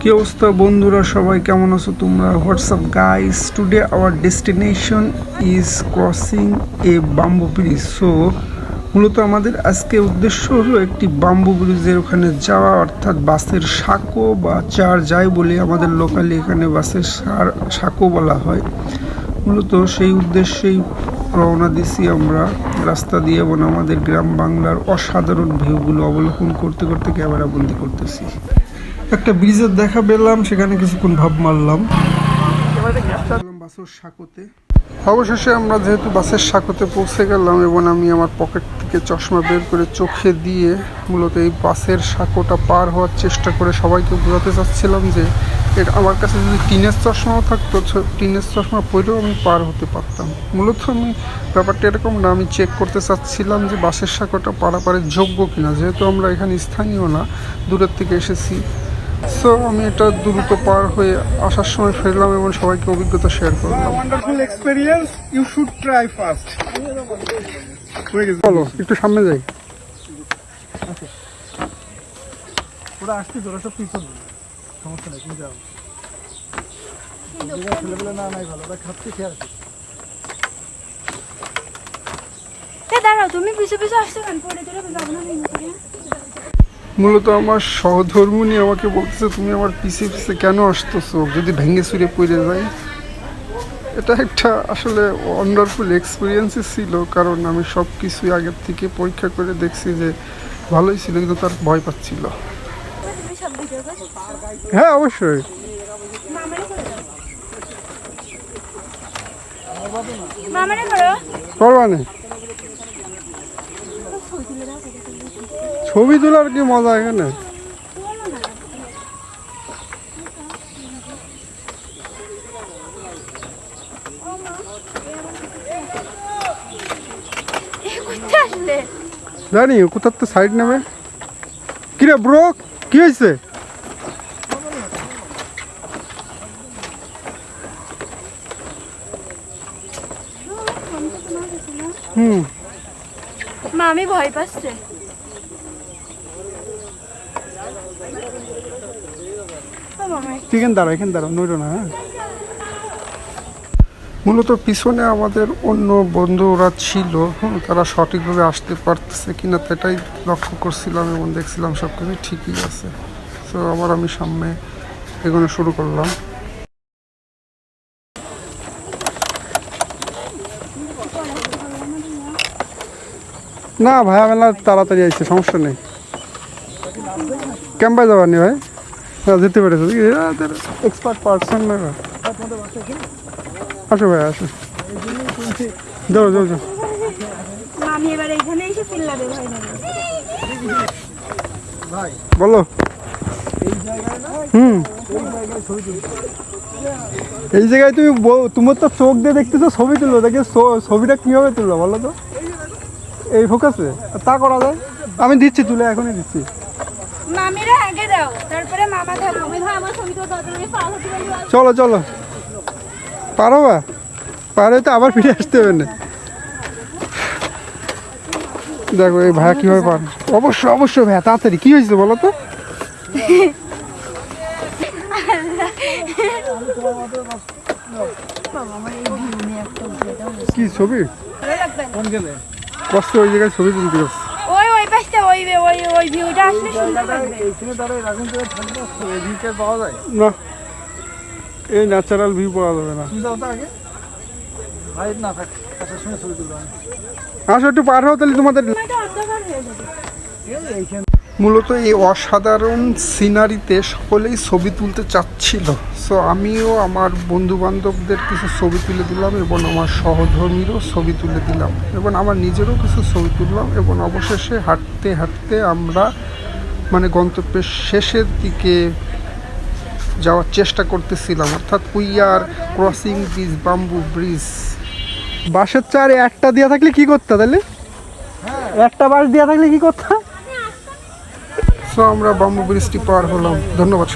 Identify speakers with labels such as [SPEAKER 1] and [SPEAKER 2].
[SPEAKER 1] কি অবস্থা বন্ধুরা? সবাই কেমন আছো তোমরা? What's up guys today our destination is crossing a bamboo bridge so মূলত আমাদের আজকে উদ্দেশ্য হলো একটি বাম্বু ব্রিজের ওখানে যাওয়া, অর্থাৎ বাসের সাঁকো বা চার যাই বলে আমাদের লোকালি এখানে বাসের সার- সাঁকো বলা হয়। মূলত সেই উদ্দেশ্যেই রওনা দিছি আমরা। রাস্তা দিয়ে এবং আমাদের গ্রাম বাংলার অসাধারণ ভিউগুলো অবলোকন করতে করতে ক্যামেরা বন্দি করতেছি। একটা ব্রিজের দেখা পেলাম সেখানে কিছুক্ষণ ভাব মারলাম। বাসের সাঁকোতে। অবশেষে আমরা যেহেতু বাসের সাঁকোতে পৌঁছে গেলাম এবং আমি আমার পকেট থেকে চশমা বের করে চোখে দিয়ে মূলত এই বাসের সাঁকোটা পার হওয়ার চেষ্টা করে সবাইকে বোঝাতে চাচ্ছিলাম যে এটা আমার কাছে যদি টিনের চশমাও থাকতো টিনের চশমা পরেও আমি পার হতে পারতাম। মূলত আমি ব্যাপারটা এরকম না আমি চেক করতে চাচ্ছিলাম যে বাসের সাঁকোটা পারাপারের যোগ্য কিনা। যেহেতু আমরা এখানে স্থানীয় না দূরের থেকে এসেছি। সো আমি এটা দ্রুত পার হয়ে আসার সময় ফিরলাম এবং সবাইকে অভিজ্ঞতা শেয়ার করলাম।
[SPEAKER 2] Wonderful experience. You should try first.
[SPEAKER 1] চলো একটু সামনে যাই।
[SPEAKER 2] ওরা আসছে তোরা সব পিছন। সমস্যা নেই তুমি যাও। ছেলেবেলা না নাই ভালো। ওরা খাচ্ছে খেয়ে আসছে।
[SPEAKER 3] এ দাঁড়াও তুমি পিছু পিছু আসছো কেন? পড়ে দিলে যাব না
[SPEAKER 1] মূলত আমার সহধর্মিনী আমাকে বলতেছে তুমি আমার পিছে পিছে কেন আসতেছো? যদি ভেঙে চুরে পড়ে যাই? এটা একটা আসলে ওয়ান্ডারফুল এক্সপিরিয়েন্সই ছিল কারণ আমি সব কিছুই আগের থেকে পরীক্ষা করে দেখছি যে ভালোই ছিল কিন্তু তার ভয় পাচ্ছিল। হ্যাঁ অবশ্যই।
[SPEAKER 3] মামারে করে করো
[SPEAKER 1] করবা না
[SPEAKER 3] ছবি তুলে দাও কত সুন্দর।
[SPEAKER 1] ছবি তোলার কি মজা এখানে? জানি কোথার তো সাইড নেবে কিরে ব্রো কি হয়েছে? হুম।
[SPEAKER 3] মামি ভয় পাচ্ছে।
[SPEAKER 1] চিকেন দাঁড়া এখানে দাঁড়া নইল না হ্যাঁ। মূলত পিছনে আমাদের অন্য বন্ধুরা ছিল তারা সঠিকভাবে আসতে পারতেছে কিনা সেটাই লক্ষ্য করছিলাম এবং দেখছিলাম সব কিছু ঠিকই আছে। তো আবার আমি সামনে এগোনো শুরু করলাম। না ভাই মেলা তাড়াতাড়ি আসছে সমস্যা নেই। ক্যাম্পায় যাবার নি ভাই? হ্যাঁ যেতে পেরেছ। এক্সপার্ট পার্সন না। আসো ভাই আসো।
[SPEAKER 3] এবার এখানে এসে চিল্লাবে ভয়
[SPEAKER 2] ভাই।
[SPEAKER 1] বলো।
[SPEAKER 2] এই জায়গায়
[SPEAKER 1] হুম।
[SPEAKER 2] এই জায়গায়
[SPEAKER 1] তুমি তোমার তো চোখ দিয়ে দেখতেছো ছবি তুললো দেখে ছবিটা কীভাবে তুললো বলো তো? এই ফোকাসে তা করা যায়। আমি দিচ্ছি তুলে এখনই দিচ্ছি।
[SPEAKER 3] মামিরা আগে দাও তারপরে মামা ধরো আমি ধর আমার ছবি তো পার হতে পারি
[SPEAKER 1] চলো চলো। পারো বা? পারে তো আবার ফিরে আসতে হবে না। দেখো এই ভাইয়া কীভাবে পার অবশ্যই অবশ্যই ভাইয়া তাড়াতাড়ি। কি হয়েছে বলো তো? কি ছবি? কষ্ট ওই জায়গায় ছবি তুলতে গেছে
[SPEAKER 3] ওই ওই ওই ওই ওই ভিউটা আসলে সুন্দর লাগবে।
[SPEAKER 2] এইখানে থাকবে ভিউটা পাওয়া যায়?
[SPEAKER 1] না এই ন্যাচারাল ভিউ পাওয়া যাবে না।
[SPEAKER 2] তুমি যাও তো আগে। ভাই না থাক আসার সময় ছবি তুলবো
[SPEAKER 1] আসো একটু পার হও তাহলে তোমাদের
[SPEAKER 2] এইখানে
[SPEAKER 1] মূলত এই অসাধারণ সিনারিতে সকলেই ছবি তুলতে চাচ্ছিল। সো আমিও আমার বন্ধু বান্ধবদের কিছু ছবি তুলে দিলাম এবং আমার সহধর্মীরও ছবি তুলে দিলাম এবং আমার নিজেরও কিছু ছবি তুললাম এবং অবশেষে হাঁটতে হাঁটতে আমরা মানে গন্তব্যের শেষের দিকে যাওয়ার চেষ্টা করতেছিলাম। অর্থাৎ we are crossing bridge, bamboo bridge. বাসের চারে একটা দেওয়া থাকলে কি করতে তাহলে একটা বাস দেওয়া থাকলে কি করতে? সো আমরা ব্রিজটি পার হলাম। ধন্যবাদ